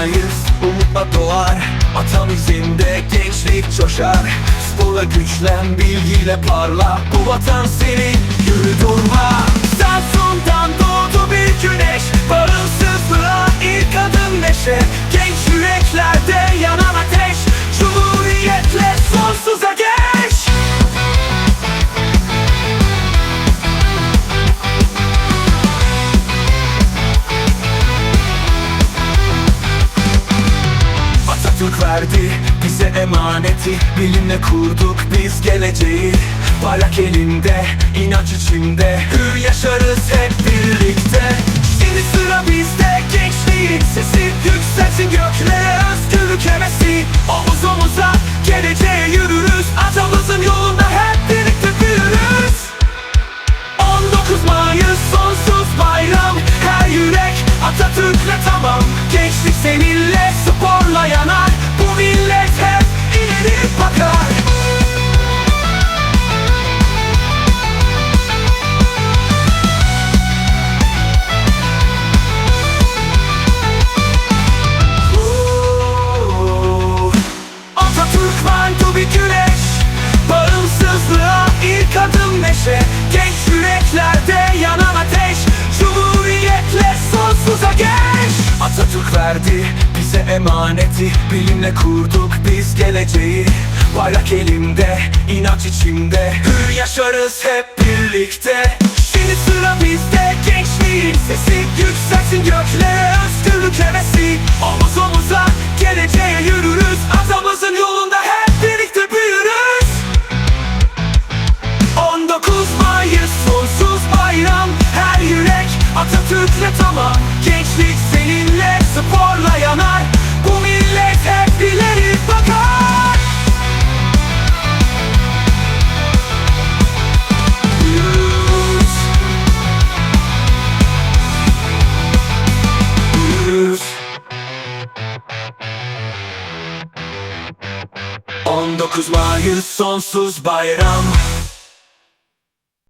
Yaşamayız umutla doğar Atam izinde gençlik coşar. Sporla güçlen bilgiyle parla Bu vatan senin. Yürü durma. Samsun'dan doğdu bir güneş Varılsın Atatürk verdi bize emaneti. Bilimle kurduk biz geleceği. Bayrak elinde, inanç içinde. Hür yaşarız hep birlikte. Şimdi sıra bizde gençliğin sesi. Yükselsin göklere özgürlük hevesi. Omuz omuza geleceğe yürürüz. Atamızın yolunda hep birlikte büyürüz. 19 Mayıs sonsuz bayram. Her yürek Atatürk'le tamam. Gençlik seninle verdi bize emaneti. Bilimle kurduk biz geleceği. Bayrak elimde, inanç içimde. Hür yaşarız hep birlikte. Şimdi sıra bizde gençliğin sesi. Yükselsin göklere özgürlük hevesi. Omuz omuza geleceğe yürürüz. Atamızın yolunda hep birlikte büyürüz. 19 Mayıs sonsuz bayram. Her yürek Atatürk'le tamam sporla yanar. Bu millet hep ileri bakar. Yürürüz Yürürüz 19 Mayıs sonsuz bayram